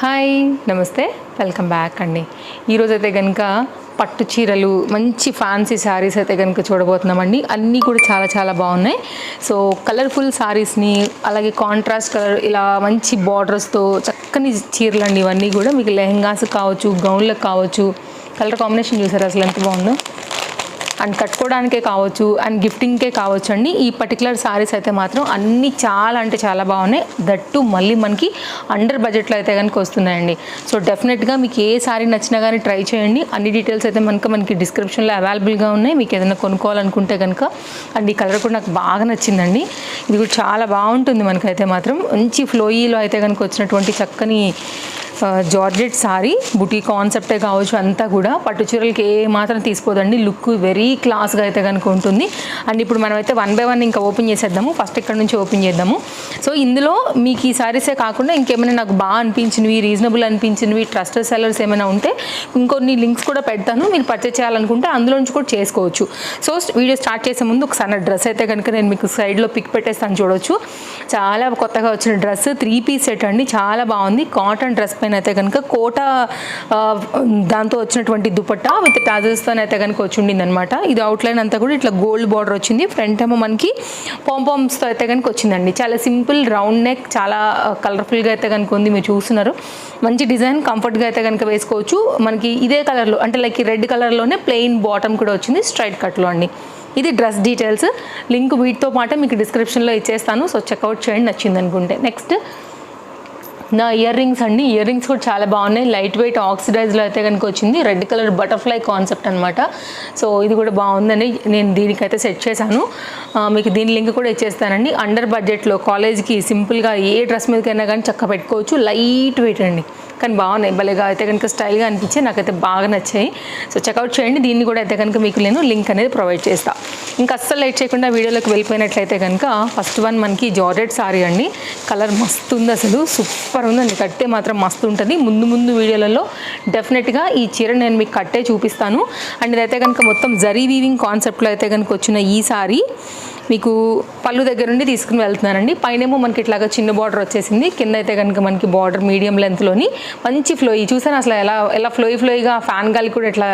Hi నమస్తే. Welcome back అండి. ఈరోజు అయితే కనుక పట్టు చీరలు మంచి ఫ్యాన్సీ శారీస్ అయితే కనుక చూడబోతున్నామండి. అన్నీ కూడా చాలా చాలా బాగున్నాయి. సో కలర్ఫుల్ శారీస్ని అలాగే కాంట్రాస్ట్ కలర్ ఇలా మంచి బార్డర్స్తో చక్కని చీరలు అండి ఇవన్నీ కూడా. మీకు లెహంగాస్ కావచ్చు గౌన్లకు కావచ్చు కలర్ కాంబినేషన్ చూసారు? అసలు ఎంత బాగుందో. అండ్ కట్టుకోవడానికే కావచ్చు అండ్ గిఫ్టింగ్కే కావచ్చు అండి. ఈ పర్టికులర్ సారీస్ అయితే మాత్రం అన్నీ చాలా అంటే చాలా బాగున్నాయి. దట్టు మళ్ళీ మనకి అండర్ బడ్జెట్లో అయితే కనుక వస్తున్నాయండి. సో డెఫినెట్గా మీకు ఏ సారీ నచ్చినా కానీ ట్రై చేయండి. అన్ని డీటెయిల్స్ అయితే మనకు మనకి డిస్క్రిప్షన్లో అవైలబుల్గా ఉన్నాయి. మీకు ఏదైనా కొనుక్కోవాలనుకుంటే కనుక. అండ్ ఈ కలర్ కూడా నాకు బాగా నచ్చిందండి. ఇది కూడా చాలా బాగుంటుంది మనకైతే మాత్రం. మంచి ఫ్లోయీలో అయితే కనుక వచ్చినటువంటి చక్కని జార్జెట్ సారీ బుటీ కాన్సెప్టే కావచ్చు అంతా కూడా పట్టు చీరలకి ఏ మాత్రం తీసుకోదండి లుక్ వెరీ క్లాస్గా అయితే కనుక ఉంటుంది. అండ్ ఇప్పుడు మనమైతే వన్ బై వన్ ఇంకా ఓపెన్ చేసేద్దాము. ఫస్ట్ ఇక్కడ నుంచి ఓపెన్ చేద్దాము. సో ఇందులో మీకు ఈ సారీసే కాకుండా ఇంకేమైనా నాకు బాగా అనిపించినవి రీజనబుల్ అనిపించినవి ట్రస్టెడ్ సెల్లర్స్ ఏమైనా ఉంటే ఇంకొన్ని లింక్స్ కూడా పెడతాను. మీరు పర్చేస్ చేయాలనుకుంటే అందులో నుంచి కూడా చేసుకోవచ్చు. సో వీడియో స్టార్ట్ చేసే ముందు ఒకసారి డ్రెస్ అయితే కనుక నేను మీకు సైడ్లో పిక్ పెట్టేస్తాను చూడొచ్చు. చాలా కొత్తగా వచ్చిన డ్రెస్ త్రీ పీస్ సెట్ అండి. చాలా బాగుంది. కాటన్ డ్రెస్ పైన అయితే కనుక కోట దాంతో వచ్చినటువంటి దుపట్టా విత్ టాజల్స్తో అయితే కనుక వచ్చి ఉండిందనమాట ఇది అవుట్లైన్ అంతా కూడా ఇట్లా గోల్డ్ బార్డర్ వచ్చింది. ఫ్రంట్ ఏమో మనకి పాంపామ్స్తో అయితే కనుక వచ్చిందండి. చాలా సింపుల్ రౌండ్ నెక్ చాలా కలర్ఫుల్గా అయితే కనుక ఉంది మీరు చూస్తున్నారు. మంచి డిజైన్ కంఫర్ట్గా అయితే కనుక వేసుకోవచ్చు. మనకి ఇదే కలర్లో అంటే లైక్ రెడ్ కలర్లోనే ప్లెయిన్ బాటమ్ కూడా వచ్చింది స్ట్రైట్ కట్లో అండి. ఇది డ్రెస్ డీటెయిల్స్ లింక్ వీటితో పాటు మీకు డిస్క్రిప్షన్లో ఇచ్చేస్తాను. సో చెక్అవుట్ చేయండి నచ్చింది అనుకుంటే. నెక్స్ట్ నా ఇయర్ రింగ్స్ అండి. ఇయర్ రింగ్స్ కూడా చాలా బాగున్నాయి. లైట్ వెయిట్ ఆక్సిడైజ్లో అయితే కనుక వచ్చింది. రెడ్ కలర్ బటర్ఫ్లై కాన్సెప్ట్ అనమాట సో ఇది కూడా బాగుందని నేను దీనికైతే సెట్ చేశాను. మీకు దీని లింక్ కూడా ఇచ్చేస్తానండి. అండర్ బడ్జెట్లో కాలేజ్కి సింపుల్గా ఏ డ్రెస్ మీదకైనా కానీ చక్క పెట్టుకోవచ్చు. లైట్ వెయిట్ అండి. కానీ బాగున్నాయి. భలేగా అయితే కనుక స్టైల్గా అనిపించి నాకైతే బాగా నచ్చాయి. సో చెక్అవుట్ చేయండి. దీన్ని కూడా అయితే కనుక మీకు నేను లింక్ అనేది ప్రొవైడ్ చేస్తాను ఇంకా అస్సలు లైట్ చేయకుండా వీడియోలోకి వెళ్ళిపోయినట్లయితే కనుక ఫస్ట్ వన్ మనకి జార్జెట్ సారీ అండి. కలర్ మస్తు ఉంది అసలు. సూపర్ ఉందండి కట్టే మాత్రం మస్తు ఉంటుంది. ముందు ముందు వీడియోలలో డెఫినెట్గా ఈ చీర నేను మీకు కట్టే చూపిస్తాను. అండ్ ఇదైతే కనుక మొత్తం జరీ వీవింగ్ కాన్సెప్ట్లో అయితే కనుక వచ్చిన ఈ సారీ మీకు పళ్ళు దగ్గర నుండి తీసుకుని వెళ్తున్నానండి. పైనేమో మనకి ఇట్లాగా చిన్న బార్డర్ వచ్చేసింది. కింద అయితే కనుక మనకి బార్డర్ మీడియం లెంత్లోని మంచి ఫ్లోయి చూసాను అసలు ఎలా ఎలా ఫ్లోయి ఫ్లోయిగా ఫ్యాన్ గాలి కూడా ఇట్లా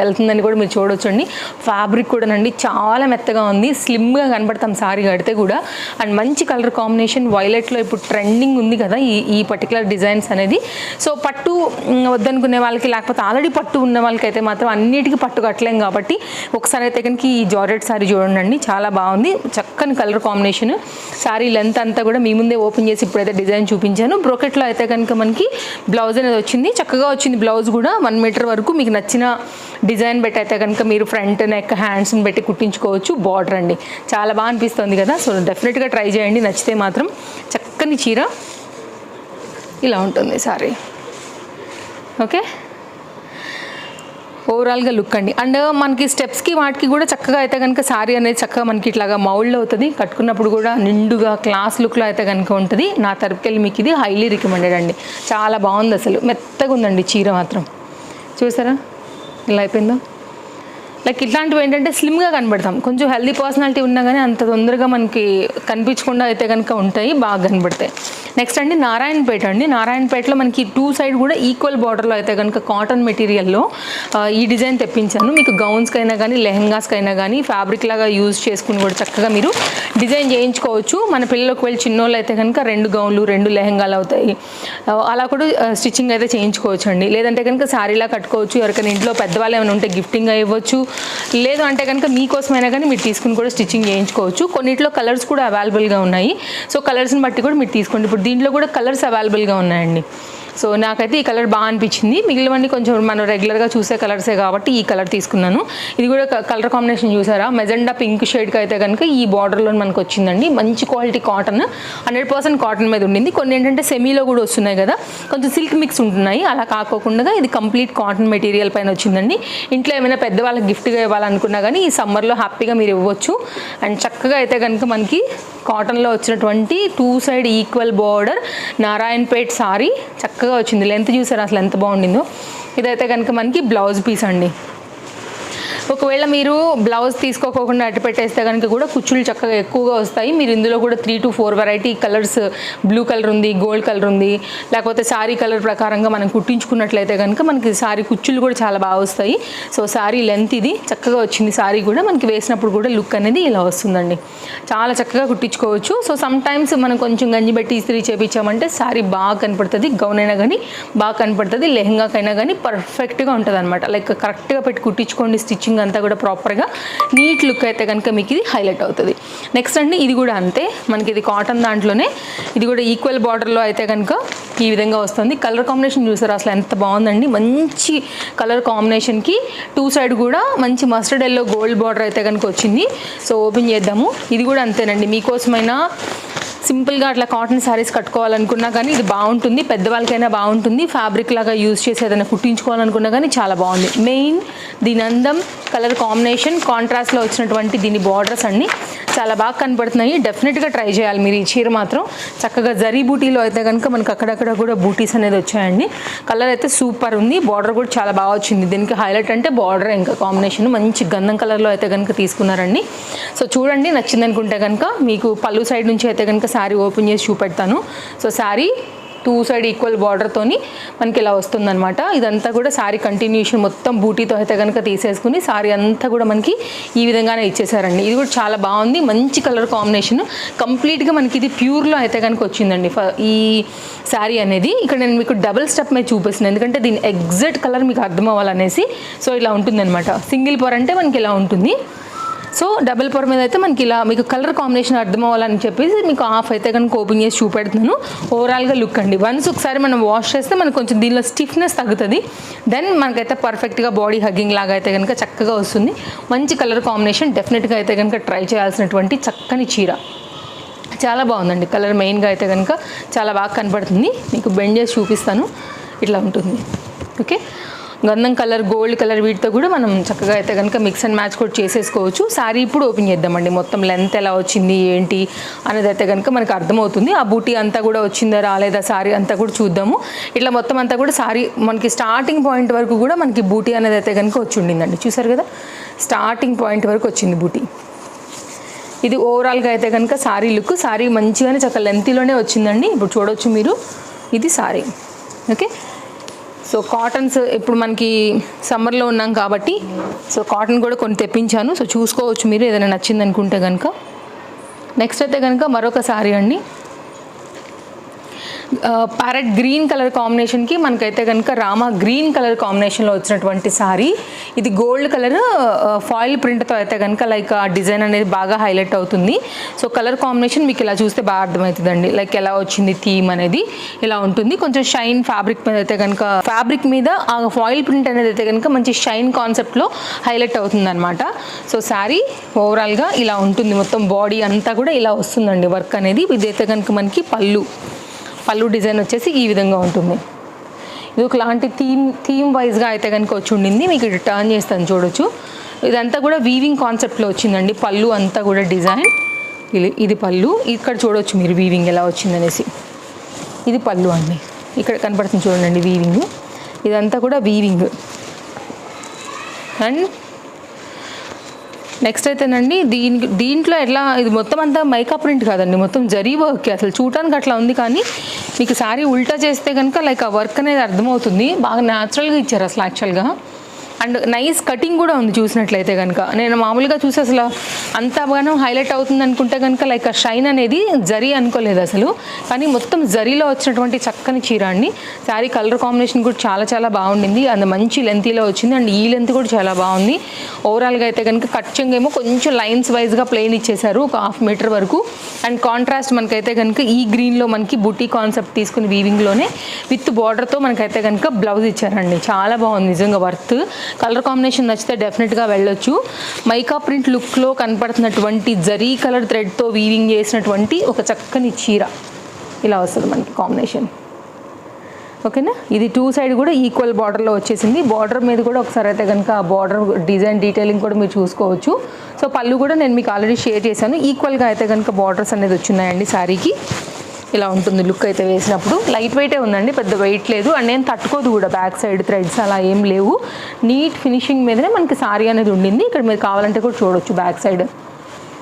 వెళ్తుందని కూడా మీరు చూడొచ్చండి. ఫ్యాబ్రిక్ కూడానండి చాలా మెత్తగా ఉంది. స్లిమ్గా కనబడతాం సారీ కడితే కూడా. అండ్ మంచి కలర్ కాంబినేషన్ వైలెట్లో ఇప్పుడు ట్రెండింగ్ ఉంది కదా ఈ ఈ పర్టికులర్ డిజైన్స్ అనేది. సో పట్టు వద్దనుకునే వాళ్ళకి లేకపోతే ఆల్రెడీ పట్టు ఉన్న వాళ్ళకైతే మాత్రం అన్నిటికీ పట్టు కట్టలేం కాబట్టి ఒకసారి అయితే కనుక ఈ జార్జెట్ సారీ చూడండి చాలా బాగుంది. చక్కని కలర్ కాంబినేషన్. సారీ లెంత్ అంతా కూడా మీ ముందే ఓపెన్ చేసి ఇప్పుడైతే డిజైన్ చూపించాను. బ్రోకెట్లో అయితే కనుక మనకి బ్లౌజ్ అనేది వచ్చింది. చక్కగా వచ్చింది బ్లౌజ్ కూడా. వన్ మీటర్ వరకు మీకు నచ్చిన డిజైన్ పెట్టి అయితే కనుక మీరు ఫ్రంట్ నెక్ హ్యాండ్స్ని పెట్టి కుట్టించుకోవచ్చు. బార్డర్ అండి. చాలా బాగా అనిపిస్తుంది కదా. సో డెఫినెట్గా ట్రై చేయండి. నచ్చితే మాత్రం చక్కని చీర. ఇలా ఉంటుంది సారీ. ఓకే? ఓవరాల్గా లుక్ అండి. అండ్ మనకి స్టెప్స్కి వాటికి కూడా చక్కగా అయితే కనుక శారీ అనేది చక్కగా మనకి ఇట్లాగా మౌల్డ్ అవుతుంది. కట్టుకున్నప్పుడు కూడా నిండుగా క్లాస్ లుక్లో అయితే కనుక ఉంటుంది. నా తరపుకెళ్ళి మీకు ఇది హైలీ రికమెండెడ్ అండి. చాలా బాగుంది అసలు. మెత్తగా ఉందండి చీర మాత్రం. చూసారా? ఇలా అయిపోయిందో? లైక్ ఇట్లాంటివి ఏంటంటే స్లిమ్గా కనబడతాం. కొంచెం హెల్దీ పర్సనాలిటీ ఉన్నా కానీ అంత తొందరగా మనకి కనిపించకుండా అయితే కనుక ఉంటాయి బాగా కనబడతాయి. నెక్స్ట్ అండి నారాయణపేట అండి. నారాయణపేటలో మనకి టూ సైడ్ కూడా ఈక్వల్ బార్డర్లో అయితే కనుక కాటన్ మెటీరియల్లో ఈ డిజైన్ తెప్పించాను. మీకు గౌన్స్కైనా కానీ లెహంగాస్కైనా కానీ ఫ్యాబ్రిక్ లాగా యూజ్ చేసుకుని కూడా చక్కగా మీరు డిజైన్ చేయించుకోవచ్చు. మన పిల్లలకు వెళ్ళి చిన్నోళ్ళు అయితే కనుక రెండు గౌన్లు రెండు లెహంగాలు అవుతాయి. అలా కూడా స్టిచ్చింగ్ అయితే చేయించుకోవచ్చు అండి లేదంటే కనుక శారీలా కట్టుకోవచ్చు. ఎవరికైనా ఇంట్లో పెద్దవాళ్ళు ఏమైనా ఉంటే గిఫ్టింగ్ ఇవ్వచ్చు. లేదు అంటే కనుక మీకోసమైనా కానీ మీరు తీసుకుని కూడా స్టిచ్చింగ్ చేయించుకోవచ్చు. కొన్నిట్లో కలర్స్ కూడా అవైలబుల్గా ఉన్నాయి. సో కలర్స్ని బట్టి కూడా మీరు తీసుకోండి. ఇప్పుడు దీంట్లో కూడా కలర్స్ అవైలబుల్గా ఉన్నాయండి. సో నాకైతే ఈ కలర్ బాగా అనిపించింది. మిగిలినవన్నీ కొంచెం మనం రెగ్యులర్గా చూసే కలర్సే కాబట్టి ఈ కలర్ తీసుకున్నాను. ఇది కూడా కలర్ కాంబినేషన్ చూసారా? మెజెండా పింక్ షేడ్కి అయితే కనుక ఈ బార్డర్లో మనకు వచ్చిందండి మంచి quality cotton. Hundred percent cotton మీద ఉండింది. కొన్ని ఏంటంటే సెమీలో కూడా వస్తున్నాయి కదా కొంచెం సిల్క్ మిక్స్ ఉంటున్నాయి. అలా కాకోకుండా ఇది కంప్లీట్ కాటన్ మెటీరియల్ పైన వచ్చిందండి. ఇంట్లో ఏమైనా పెద్దవాళ్ళకి గిఫ్ట్గా ఇవ్వాలనుకున్నా కానీ ఈ సమ్మర్లో హ్యాపీగా మీరు ఇవ్వచ్చు. అండ్ చక్కగా అయితే కనుక మనకి కాటన్లో వచ్చినటువంటి two side equal border. Narayanpet sari. చక్కగా వచ్చింది. లెంత్ చూసారు? అసలు ఎంత బాగుండిందో. ఇదైతే కనుక మనకి బ్లౌజ్ పీస్ అండి. ఒకవేళ మీరు బ్లౌజ్ తీసుకోకుండా అటు పెట్టేస్తే కనుక కూడా కుచ్చులు చక్కగా ఎక్కువగా వస్తాయి. మీరు ఇందులో కూడా three to four variety colours blue colour ఉంది గోల్డ్ కలర్ ఉంది లేకపోతే శారీ కలర్ ప్రకారంగా మనం కుట్టించుకున్నట్లయితే కనుక మనకి శారీ కుచ్చులు కూడా చాలా బాగా వస్తాయి. సో శారీ లెంత్ ఇది. చక్కగా వచ్చింది శారీ కూడా. మనకి వేసినప్పుడు కూడా లుక్ అనేది ఇలా వస్తుందండి. చాలా చక్కగా కుట్టించుకోవచ్చు. సో సమ్ టైమ్స్ మనం కొంచెం గంజి పెట్టి ఇస్త్రీ చేపించామంటే శారీ బాగా కనపడుతుంది. గౌన్ అయినా కానీ బాగా కనపడుతుంది. లెహంగాకైనా కానీ పర్ఫెక్ట్గా ఉంటుంది అనమాట లైక్ కరెక్ట్గా పెట్టి కుట్టించుకోండి. స్టిచ్చింగ్ అంతా కూడా ప్రాపర్గా నీట్ లుక్ అయితే కనుక మీకు ఇది హైలైట్ అవుతుంది. నెక్స్ట్ అండి ఇది కూడా అంతే. మనకి ఇది కాటన్ దాంట్లోనే ఇది కూడా ఈక్వల్ బార్డర్లో అయితే కనుక ఈ విధంగా వస్తుంది. కలర్ కాంబినేషన్ చూసారు? అసలు ఎంత బాగుందండి. మంచి కలర్ కాంబినేషన్కి టూ సైడ్ కూడా మంచి మస్టర్డ్ ఎల్లో గోల్డ్ బార్డర్ అయితే కనుక వచ్చింది. సో ఓపెన్ చేద్దాము. ఇది కూడా అంతేనండి. మీకోసమైనా సింపుల్గా అట్లా కాటన్ శారీస్ కట్టుకోవాలనుకున్నా కానీ ఇది బాగుంటుంది. పెద్దవాళ్ళకైనా బాగుంటుంది. ఫ్యాబ్రిక్ లాగా యూజ్ చేసి ఏదైనా కుట్టించుకోవాలనుకున్నా కానీ చాలా బాగుంది. మెయిన్ దీని అందం కలర్ కాంబినేషన్ కాంట్రాస్ట్లో వచ్చినటువంటి దీని బార్డర్స్ అన్ని చాలా బాగా కనపడుతున్నాయి. డెఫినెట్గా ట్రై చేయాలి మీరు ఈ చీర మాత్రం. చక్కగా జరీ బూటీలో అయితే కనుక మనకు అక్కడక్కడ కూడా బూటీస్ అనేది వచ్చాయండి. కలర్ అయితే సూపర్ ఉంది. బార్డర్ కూడా చాలా బాగా వచ్చింది. దీనికి హైలైట్ అంటే బార్డర్ ఇంకా కాంబినేషన్ మంచి గంధం కలర్లో అయితే కనుక తీసుకున్నారండి. సో చూడండి నచ్చిందనుకుంటే కనుక మీకు పళ్ళు సైడ్ నుంచి అయితే కనుక శారీ ఓపెన్ చేసి చూపెడతాను. So sari two side equal బార్డర్తోని మనకి ఇలా వస్తుందన్నమాట. ఇదంతా కూడా శారీ కంటిన్యూషన్ మొత్తం బూటీతో అయితే కనుక తీసేసుకుని శారీ అంతా కూడా మనకి ఈ విధంగానే ఇచ్చేసారండి. ఇది కూడా చాలా బాగుంది. మంచి కలర్ కాంబినేషన్. కంప్లీట్గా మనకి ఇది ప్యూర్లో అయితే కనుక వచ్చిందండి. ఫ- ఈ శారీ అనేది. ఇక్కడ నేను మీకు డబుల్ స్టెప్ మీద చూపిస్తున్నాను ఎందుకంటే దీని ఎగ్జాక్ట్ కలర్ మీకు అర్థం అవ్వాలనేసి సో ఇలా ఉంటుందన్నమాట. సింగిల్ పొర అంటే మనకి ఇలా ఉంటుంది. సో డబల్ పొర మీద అయితే మనకి ఇలా మీకు కలర్ కాంబినేషన్ అర్థం అవ్వాలని చెప్పేసి మీకు ఆఫ్ అయితే కనుక ఓపెన్ చేసి చూపెడుతున్నాను. ఓవరాల్గా లుక్ అండి. వన్స్ ఒకసారి మనం వాష్ చేస్తే మనకు కొంచెం దీనిలో స్టిఫ్నెస్ తగ్గుతుంది. దెన్ మనకైతే పర్ఫెక్ట్గా బాడీ హగ్గింగ్ లాగా అయితే కనుక చక్కగా వస్తుంది. మంచి కలర్ కాంబినేషన్ డెఫినెట్గా అయితే కనుక ట్రై చేయాల్సినటువంటి చక్కని చీర. చాలా బాగుందండి. కలర్ మెయిన్గా అయితే కనుక చాలా బాగా కనపడుతుంది. మీకు బెండ్ చేసి చూపిస్తాను. ఇట్లా ఉంటుంది. ఓకే గంధం కలర్ గోల్డ్ కలర్ వీటితో కూడా మనం చక్కగా అయితే కనుక మిక్స్ అండ్ మ్యాచ్ కూడా చేసేసుకోవచ్చు. శారీ ఇప్పుడు ఓపెన్ చేద్దామండి. మొత్తం లెంత్ ఎలా వచ్చింది ఏంటి అనేది అయితే కనుక మనకు అర్థమవుతుంది. ఆ బూటీ అంతా కూడా వచ్చిందా రాలేదా శారీ అంతా కూడా చూద్దాము. ఇట్లా మొత్తం అంతా కూడా శారీ మనకి స్టార్టింగ్ పాయింట్ వరకు కూడా మనకి బూటీ అనేది అయితే కనుక వచ్చి ఉండిందండి. చూసారు కదా? స్టార్టింగ్ పాయింట్ వరకు వచ్చింది బూటీ. ఇది ఓవరాల్గా అయితే కనుక శారీ లుక్ శారీ మంచిగానే చక్క లెంతీలోనే వచ్చిందండి. ఇప్పుడు చూడవచ్చు మీరు. ఇది శారీ ఓకే? సో కాటన్స్ ఇప్పుడు మనకి సమ్మర్లో ఉన్నాం కాబట్టి సో కాటన్ కూడా కొన్ని తెప్పించాను. సో చూసుకోవచ్చు మీరు ఏదైనా నచ్చింది అనుకుంటే కనుక నెక్స్ట్ అయితే కనుక మరొక శారీ అండి. ప్యారెట్ గ్రీన్ కలర్ కాంబినేషన్కి మనకైతే కనుక రామా గ్రీన్ కలర్ కాంబినేషన్లో వచ్చినటువంటి సారీ. ఇది గోల్డ్ కలర్ ఫాయిల్ ప్రింట్తో అయితే కనుక లైక్ ఆ డిజైన్ అనేది బాగా హైలైట్ అవుతుంది. సో కలర్ కాంబినేషన్ మీకు ఇలా చూస్తే బాగా అర్థమవుతుందండి. లైక్ ఎలా వచ్చింది థీమ్ అనేది ఇలా ఉంటుంది. కొంచెం షైన్ ఫ్యాబ్రిక్ మీద అయితే కనుక ఫ్యాబ్రిక్ మీద ఆ ఫాయిల్ ప్రింట్ అనేది అయితే కనుక మంచి షైన్ కాన్సెప్ట్లో హైలైట్ అవుతుంది అనమాట సో శారీ ఓవరాల్గా ఇలా ఉంటుంది. మొత్తం బాడీ అంతా కూడా ఇలా వస్తుందండి వర్క్ అనేది. ఇదైతే కనుక మనకి పళ్ళు. పళ్ళు డిజైన్ వచ్చేసి ఈ విధంగా ఉంటుంది. ఇది ఒకలాంటి థీమ్ థీమ్ వైజ్గా అయితే కనుక వచ్చి ఉండింది. మీకు ఇటు టర్న్ చేస్తాను చూడొచ్చు. ఇదంతా కూడా వీవింగ్ కాన్సెప్ట్లో వచ్చిందండి. పళ్ళు అంతా కూడా డిజైన్ ఇది ఇది పళ్ళు. ఇక్కడ చూడొచ్చు మీరు వీవింగ్ ఎలా వచ్చిందనేసి. ఇది పళ్ళు అండి. ఇక్కడ కనపడుతుంది చూడండి వీవింగ్ ఇదంతా కూడా వీవింగ్ అండ్ నెక్స్ట్ అయితేనండి దీనికి దీంట్లో ఎట్లా ఇది మొత్తం అంతా మైకా ప్రింట్ కాదండి. మొత్తం జరీ వర్క్ అసలు చూడటానికి అట్లా ఉంది కానీ మీకు శారీ ఉల్టా చేస్తే కనుక లైక్ ఆ వర్క్ అనేది అర్థమవుతుంది. బాగా న్యాచురల్గా ఇచ్చారు అసలు యాక్చువల్గా అండ్ నైస్ కటింగ్ కూడా ఉంది చూసినట్లయితే కనుక నేను మామూలుగా చూసి అసలు అంతగానో హైలైట్ అవుతుంది అనుకుంటే కనుక లైక్ ఆ షైన్ అనేది జరీ అనుకోలేదు అసలు. కానీ మొత్తం జరీలో వచ్చినటువంటి చక్కని చీర అండి. శారీ కలర్ కాంబినేషన్ కూడా చాలా చాలా బాగుండింది. అండ్ మంచి లెంతీలో వచ్చింది. అండ్ ఈ లెంత్ కూడా చాలా బాగుంది. ఓవరాల్గా అయితే కనుక కచ్చంగా ఏమో కొంచెం లైన్స్ వైజ్గా ప్లెయిన్ ఇచ్చేశారు ఒక హాఫ్ మీటర్ వరకు. అండ్ కాంట్రాస్ట్ మనకైతే కనుక ఈ గ్రీన్లో మనకి బుటీ కాన్సెప్ట్ తీసుకుని వీవింగ్లోనే విత్ బార్డర్తో మనకైతే కనుక బ్లౌజ్ ఇచ్చారండి. చాలా బాగుంది. నిజంగా వర్త్. కలర్ కాంబినేషన్ నచ్చితే డెఫినెట్గా వెళ్ళొచ్చు. మైకా ప్రింట్ లుక్లో కనపడుతున్నటువంటి జరీ కలర్ థ్రెడ్తో వీవింగ్ చేసినటువంటి ఒక చక్కని చీర. ఇలా వస్తుంది మనకి కాంబినేషన్ ఓకేనా? ఇది టూ సైడ్ కూడా ఈక్వల్ బార్డర్లో వచ్చేసింది. బార్డర్ మీద కూడా ఒకసారి అయితే కనుక ఆ బార్డర్ డిజైన్ డీటెయిలింగ్ కూడా మీరు చూసుకోవచ్చు. సో పళ్ళు కూడా నేను మీకు ఆల్రెడీ షేర్ చేశాను. ఈక్వల్గా అయితే కనుక బార్డర్స్ అనేది వచ్చినాయండి శారీకి ఇలా ఉంటుంది లుక్ అయితే వేసినప్పుడు. లైట్ వెయిటే ఉందండి పెద్ద వెయిట్ లేదు. అండ్ నేను తట్టుకోదు కూడా బ్యాక్ సైడ్ థ్రెడ్స్ అలా ఏం లేవు. నీట్ ఫినిషింగ్ మీదనే మనకి సారీ అనేది ఉండింది. ఇక్కడ మీరు కావాలంటే కూడా చూడొచ్చు బ్యాక్ సైడ్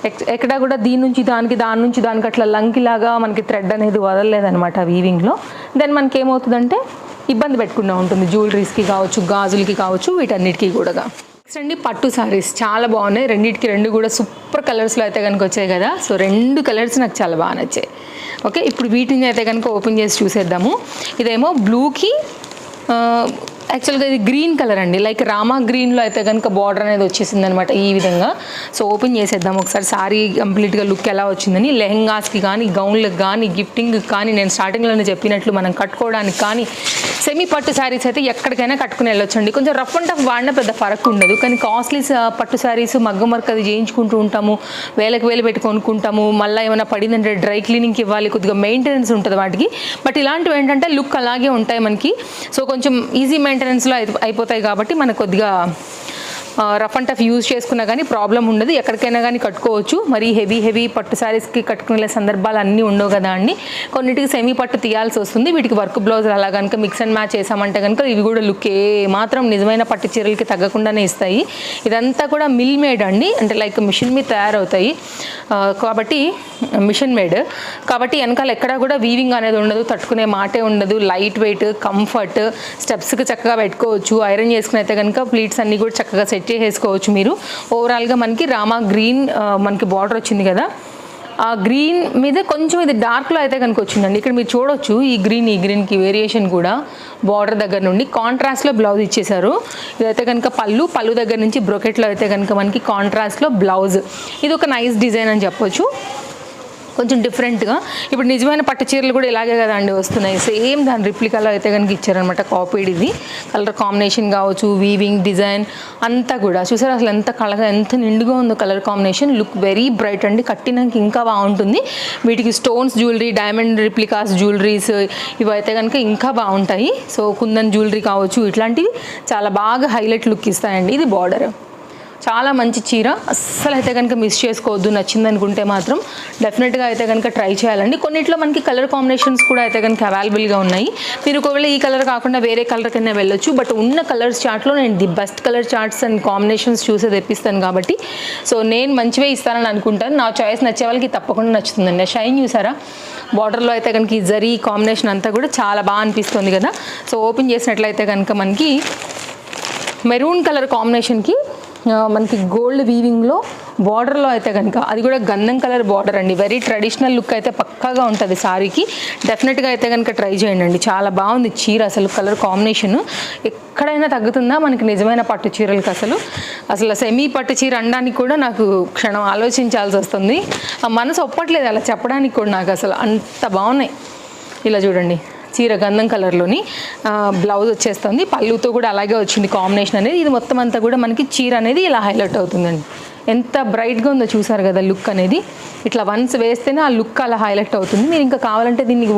ఎక్- ఎక్కడ కూడా దీని నుంచి దానికి దాని నుంచి దానికి అట్లా లంకిలాగా మనకి థ్రెడ్ అనేది వదలలేదనమాట వీవింగ్లో దెన్ మనకి ఏమవుతుందంటే ఇబ్బంది పెట్టకుండా ఉంటుంది. జ్యువెలరీస్కి కావచ్చు గాజులకి కావచ్చు వీటన్నిటికీ కూడా. నెక్స్ట్ అండి పట్టు సారీస్ చాలా బాగున్నాయి. రెండింటికి రెండు కూడా సూపర్ కలర్స్లో అయితే కనుక వచ్చాయి కదా. సో రెండు కలర్స్ నాకు చాలా బాగా నచ్చాయి. ఓకే ఇప్పుడు వీటిని అయితే కనుక ఓపెన్ చేసి చూసేద్దాము. ఇదేమో బ్లూకి యాక్చువల్గా ఇది గ్రీన్ కలర్ అండి. లైక్ రామా గ్రీన్లో అయితే కనుక బార్డర్ అనేది వచ్చేసింది అనమాట ఈ విధంగా. సో ఓపెన్ చేసేద్దాం ఒకసారి. సారీ కంప్లీట్గా లుక్ ఎలా వచ్చిందని. లెహంగాస్కి కానీ గౌన్లకు కానీ గిఫ్టింగ్ కానీ నేను స్టార్టింగ్లోనే చెప్పినట్లు మనం కట్టుకోవడానికి కానీ సెమీ పట్టు శారీస్ అయితే ఎక్కడికైనా కట్టుకుని వెళ్ళొచ్చండి. కొంచెం రఫ్ అండ్ టఫ్ వాడినా పెద్ద ఫరక్ ఉండదు. కానీ కాస్ట్లీ పట్టు శారీస్ మగ్గం వర్క్ అది చేయించుకుంటూ ఉంటాము. వేలకు వేలు పెట్టి కొనుక్కుంటాము. మళ్ళీ ఏమైనా పడిందంటే డ్రై క్లీనింగ్కి ఇవ్వాలి. కొద్దిగా మెయింటెనెన్స్ ఉంటుంది వాటికి. బట్ ఇలాంటివి ఏంటంటే లుక్ అలాగే ఉంటాయి మనకి. సో కొంచెం ఈజీ మెయింటెనెన్స్లో అయిపోతాయి కాబట్టి మనకు కొద్దిగా రఫ్ అండ్ టఫ్ యూజ్ చేసుకున్నా కానీ ప్రాబ్లం ఉండదు. ఎక్కడికైనా కానీ కట్టుకోవచ్చు. మరి హెవీ హెవీ పట్టు శారీస్కి కట్టుకునే సందర్భాలు అన్నీ ఉండవు కదా అండి. కొన్నిటికి సెమీ పట్టు తీయాల్సి వస్తుంది. వీటికి వర్క్ బ్లౌజ్ అలా కనుక మిక్స్ అండ్ మ్యాచ్ చేసామంటే కనుక ఇవి కూడా లుక్ ఏ మాత్రం నిజమైన పట్టు చీరలకి తగ్గకుండానే ఇస్తాయి. ఇదంతా కూడా మిల్ మేడ్ అండి. అంటే లైక్ మిషన్ మీద తయారవుతాయి. కాబట్టి మిషన్ మేడ్ కాబట్టి వెనకాల ఎక్కడా కూడా వీవింగ్ అనేది ఉండదు. తట్టుకునే మాటే ఉండదు. లైట్ వెయిట్ కంఫర్ట్ స్టెప్స్కి చక్కగా పెట్టుకోవచ్చు. ఐరన్ చేసుకుని అయితే కనుక ప్లీట్స్ అన్నీ కూడా చక్కగా సెట్ చేసేసుకోవచ్చు మీరు. ఓవరాల్గా మనకి రామా గ్రీన్ మనకి బార్డర్ వచ్చింది కదా. ఆ గ్రీన్ మీద కొంచెం ఇది డార్క్లో అయితే కనుక వచ్చిందండి. ఇక్కడ మీరు చూడొచ్చు ఈ గ్రీన్ ఈ గ్రీన్కి వేరియేషన్ కూడా బార్డర్ దగ్గర నుండి కాంట్రాస్ట్లో బ్లౌజ్ ఇచ్చేశారు. ఇదైతే కనుక పళ్ళు పళ్ళు దగ్గర నుంచి బ్రొకెట్లో అయితే కనుక మనకి కాంట్రాస్ట్లో బ్లౌజ్ ఇది ఒక నైస్ డిజైన్ అని చెప్పొచ్చు. కొంచెం డిఫరెంట్గా ఇప్పుడు నిజమైన పట్టు చీరలు కూడా ఇలాగే కదండి వస్తున్నాయి. సేమ్ దాని రిప్లికాలో అయితే కనుక ఇచ్చారనమాట కాపీడ్ ఇది. కలర్ కాంబినేషన్ కావచ్చు వీవింగ్ డిజైన్ అంతా కూడా. చూసారు అసలు ఎంత కలగా ఎంత నిండుగా ఉందో colour combination look very bright అండి. కట్టినాక ఇంకా బాగుంటుంది. వీటికి stones jewellery diamond replicas jewelleries ఇవైతే కనుక ఇంకా బాగుంటాయి. సో కుందన్ జ్యువెలరీ కావచ్చు ఇట్లాంటివి చాలా బాగా హైలైట్ లుక్ ఇస్తాయండి. ఇది బార్డర్ చాలా మంచి చీర. అస్సలు అయితే కనుక మిస్ చేసుకోవద్దు నచ్చింది అనుకుంటే మాత్రం డెఫినెట్గా అయితే కనుక ట్రై చేయాలండి. కొన్నిట్లో మనకి కలర్ కాంబినేషన్స్ కూడా అయితే కనుక అవైలబుల్గా ఉన్నాయి. మీరు ఒకవేళ ఈ కలర్ కాకుండా వేరే కలర్ కింద వెళ్ళొచ్చు బట్ ఉన్న కలర్స్ చార్ట్లో నేను the best colour charts and combinations చూసే తెప్పిస్తాను కాబట్టి. సో నేను మంచివే ఇస్తానని అనుకుంటాను. నా చాయిస్ నచ్చే వాళ్ళకి తప్పకుండా నచ్చుతుందండి. షైన్ చూసారా? బార్డర్లో అయితే కనుక ఈ జరీ కాంబినేషన్ అంతా కూడా చాలా బాగా అనిపిస్తుంది కదా. సో ఓపెన్ చేసినట్లయితే కనుక మనకి మెరూన్ కలర్ కాంబినేషన్కి మనకి గోల్డ్ వీవింగ్లో బార్డర్లో అయితే కనుక అది కూడా గంధం కలర్ బార్డర్ అండి. వెరీ ట్రెడిషనల్ లుక్ అయితే పక్కాగా ఉంటుంది సారీకి. డెఫినెట్గా అయితే కనుక ట్రై చేయండి అండి. చాలా బాగుంది చీర అసలు కలర్ కాంబినేషన్. ఎక్కడైనా తగ్గుతుందా? మనకి నిజమైన పట్టు చీరలకు అసలు. అసలు సెమీ పట్టు చీర అనడానికి కూడా నాకు క్షణం ఆలోచించాల్సి వస్తుంది. ఆ మనసు ఒప్పట్లేదు అలా చెప్పడానికి కూడా నాకు అసలు అంత బాగున్నాయి. ఇలా చూడండి. చీర గంధం కలర్లోని బ్లౌజ్ వచ్చేస్తుంది. పళ్ళుతో కూడా అలాగే వచ్చింది కాంబినేషన్ అనేది. ఇది మొత్తం అంతా కూడా మనకి చీర అనేది ఇలా హైలైట్ అవుతుందండి. ఎంత బ్రైట్గా ఉందో చూసారు కదా లుక్ అనేది. ఇట్లా వన్స్ వేస్తేనే ఆ లుక్ అలా హైలైట్ అవుతుంది. మీరు ఇంకా కావాలంటే దీనికి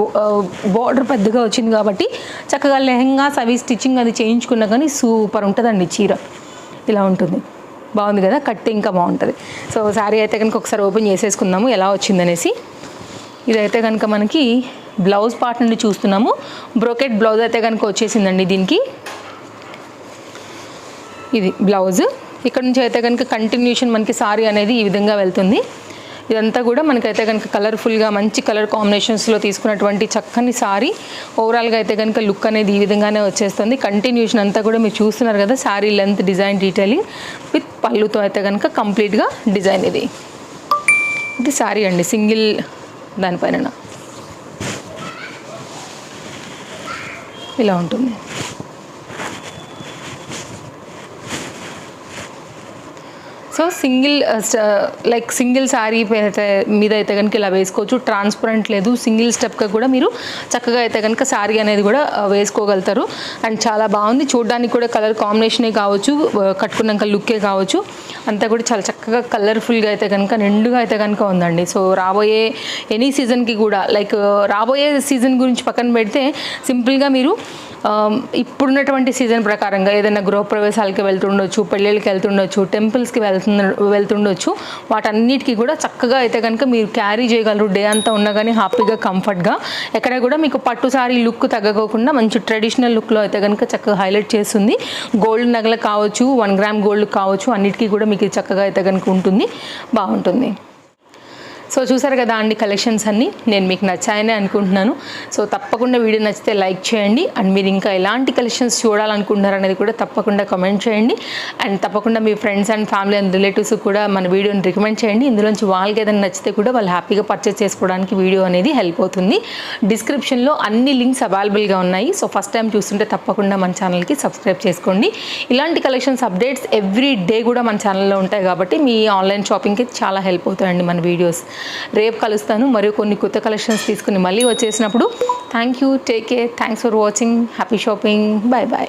బార్డర్ పెద్దగా వచ్చింది కాబట్టి చక్కగా లెహంగా సవి స్టిచ్చింగ్ అది చేయించుకున్నా కానీ సూపర్ ఉంటుందండి చీర. ఇలా ఉంటుంది. బాగుంది కదా? కట్టి ఇంకా బాగుంటుంది. సో శారీ అయితే కనుక ఒకసారి ఓపెన్ చేసేసుకుందాము. ఎలా వచ్చిందనేసి. ఇదైతే కనుక మనకి బ్లౌజ్ పార్ట్ నుండి చూస్తున్నాము. బ్రోకెట్ బ్లౌజ్ అయితే కనుక వచ్చేసిందండి దీనికి. ఇది బ్లౌజ్. ఇక్కడ నుంచి అయితే కనుక కంటిన్యూషన్ మనకి సారీ అనేది ఈ విధంగా వెళ్తుంది. ఇదంతా కూడా మనకైతే కనుక కలర్ఫుల్గా మంచి కలర్ కాంబినేషన్స్లో తీసుకున్నటువంటి చక్కని సారీ. ఓవరాల్గా అయితే కనుక లుక్ అనేది ఈ విధంగానే వచ్చేస్తుంది. కంటిన్యూషన్ అంతా కూడా మీరు చూస్తున్నారు కదా sari length design detailing with పళ్ళుతో అయితే కనుక కంప్లీట్గా డిజైన్ ఇది. ఇది సారీ అండి సింగిల్ దానిపైన ఇలా ఉంటుంది. So single like single sari మీద అయితే కనుక ఇలా వేసుకోవచ్చు. ట్రాన్స్పరెంట్ లేదు. సింగిల్ స్టెప్గా కూడా మీరు చక్కగా అయితే కనుక శారీ అనేది కూడా వేసుకోగలుగుతారు. అండ్ చాలా బాగుంది. చూడడానికి కూడా కలర్ కాంబినేషనే కావచ్చు. కట్టుకున్నాక లుక్కే కావచ్చు. అంతా కూడా చాలా చక్కగా కలర్ఫుల్గా అయితే కనుక నిండుగా అయితే కనుక ఉందండి. సో రాబోయే ఎనీ సీజన్కి కూడా లైక్ రాబోయే సీజన్ గురించి పక్కన పెడితే సింపుల్గా మీరు ఇప్పుడున్నటువంటి సీజన్ ప్రకారంగా ఏదైనా గృహప్రవేశాలకి వెళ్తుండొచ్చు పెళ్ళిళ్ళకి వెళ్తుండొచ్చు టెంపుల్స్కి వెళ్తు వెళ్తున్న వెళ్తుండొచ్చు. వాటన్నిటికీ కూడా చక్కగా అయితే కనుక మీరు క్యారీ చేయగలరు. డే అంతా ఉన్నా కానీ హ్యాపీగా కంఫర్ట్గా ఎక్కడ కూడా మీకు పట్టు సారీ లుక్ తగ్గకోకుండా మంచి ట్రెడిషనల్ లుక్లో అయితే కనుక చక్కగా హైలైట్ చేస్తుంది. గోల్డ్ నగలు కావచ్చు వన్ గ్రామ్ గోల్డ్ కావచ్చు అన్నిటికీ కూడా మీకు చక్కగా అయితే కనుక ఉంటుంది. బాగుంటుంది. సో చూసారు కదా అండి కలెక్షన్స్ అన్నీ? నేను మీకు నచ్చాయని అనుకుంటున్నాను. సో తప్పకుండా వీడియో నచ్చితే లైక్ చేయండి. అండ్ మీరు ఇంకా ఎలాంటి కలెక్షన్స్ చూడాలనుకుంటున్నారు అనేది కూడా తప్పకుండా కమెంట్ చేయండి. అండ్ తప్పకుండా మీ friends and family and relatives కూడా మన వీడియోని రికమెండ్ చేయండి. ఇందులోంచి వాళ్ళకి ఏదైనా నచ్చితే కూడా వాళ్ళు హ్యాపీగా పర్చేస్ చేసుకోవడానికి వీడియో అనేది హెల్ప్ అవుతుంది. డిస్క్రిప్షన్లో అన్ని లింక్స్ అవైలబుల్గా ఉన్నాయి. సో ఫస్ట్ టైం చూస్తుంటే తప్పకుండా మన ఛానల్కి సబ్స్క్రైబ్ చేసుకోండి. ఇలాంటి కలెక్షన్స్ అప్డేట్స్ ఎవ్రీ డే కూడా మన ఛానల్లో ఉంటాయి కాబట్టి మీ ఆన్లైన్ షాపింగ్కి చాలా హెల్ప్ అవుతాయండి మన వీడియోస్ రేపు కలుస్తాను. మరియు కొన్ని కొత్త కలెక్షన్స్ తీసుకుని మళ్ళీ వచ్చేసినప్పుడు. Thank you take care thanks for watching happy shopping bye bye